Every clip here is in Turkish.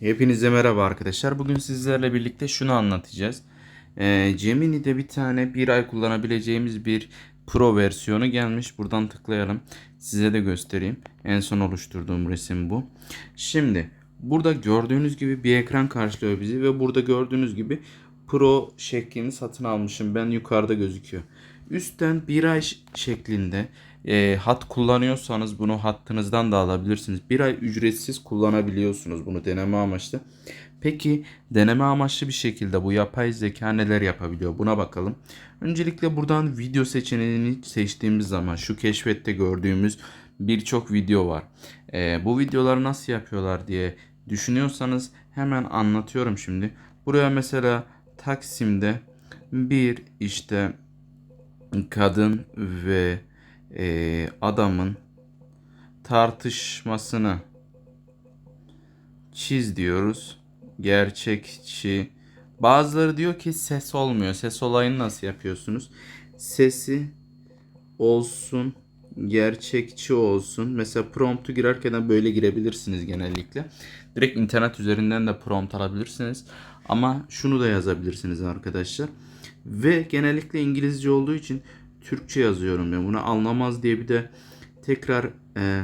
Hepinize merhaba arkadaşlar. Bugün sizlerle birlikte şunu anlatacağız. Ee, Gemini'de bir tane bir ay kullanabileceğimiz bir Pro versiyonu gelmiş. Buradan tıklayalım. Size de göstereyim. En son oluşturduğum resim bu. Şimdi burada gördüğünüz gibi bir ekran karşılıyor bizi ve burada gördüğünüz gibi Pro şeklini satın almışım. Ben yukarıda gözüküyor. Üstten bir ay şeklinde e, hat kullanıyorsanız bunu hattınızdan da alabilirsiniz. Bir ay ücretsiz kullanabiliyorsunuz bunu deneme amaçlı. Peki deneme amaçlı bir şekilde bu yapay zeka neler yapabiliyor? Buna bakalım. Öncelikle buradan video seçeneğini seçtiğimiz zaman şu keşfette gördüğümüz birçok video var. E, bu videoları nasıl yapıyorlar diye düşünüyorsanız hemen anlatıyorum şimdi. Buraya mesela Taksim'de bir işte kadın ve e, adamın tartışmasını çiz diyoruz. Gerçekçi. Bazıları diyor ki ses olmuyor. Ses olayını nasıl yapıyorsunuz? Sesi olsun, gerçekçi olsun. Mesela promptu girerken böyle girebilirsiniz genellikle. Direkt internet üzerinden de prompt alabilirsiniz. Ama şunu da yazabilirsiniz arkadaşlar. Ve genellikle İngilizce olduğu için Türkçe yazıyorum ben. Bunu anlamaz diye bir de tekrar e,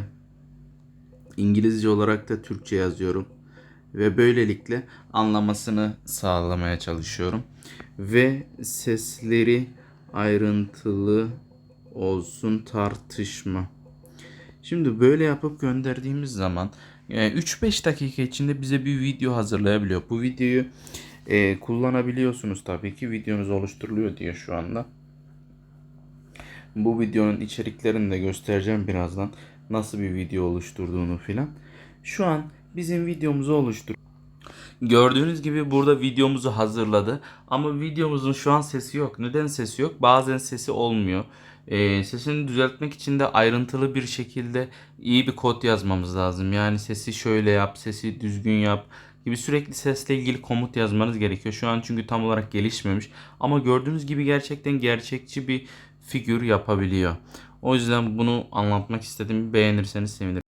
İngilizce olarak da Türkçe yazıyorum. Ve böylelikle anlamasını sağlamaya çalışıyorum. Ve sesleri ayrıntılı olsun tartışma. Şimdi böyle yapıp gönderdiğimiz zaman e, 3-5 dakika içinde bize bir video hazırlayabiliyor. Bu videoyu e, kullanabiliyorsunuz tabii ki. Videonuz oluşturuluyor diye şu anda. Bu videonun içeriklerini de göstereceğim birazdan. Nasıl bir video oluşturduğunu filan. Şu an bizim videomuzu oluştur. Gördüğünüz gibi burada videomuzu hazırladı. Ama videomuzun şu an sesi yok. Neden sesi yok? Bazen sesi olmuyor. Ee, sesini düzeltmek için de ayrıntılı bir şekilde iyi bir kod yazmamız lazım. Yani sesi şöyle yap, sesi düzgün yap gibi sürekli sesle ilgili komut yazmanız gerekiyor. Şu an çünkü tam olarak gelişmemiş. Ama gördüğünüz gibi gerçekten gerçekçi bir figür yapabiliyor. O yüzden bunu anlatmak istedim. Beğenirseniz sevinirim.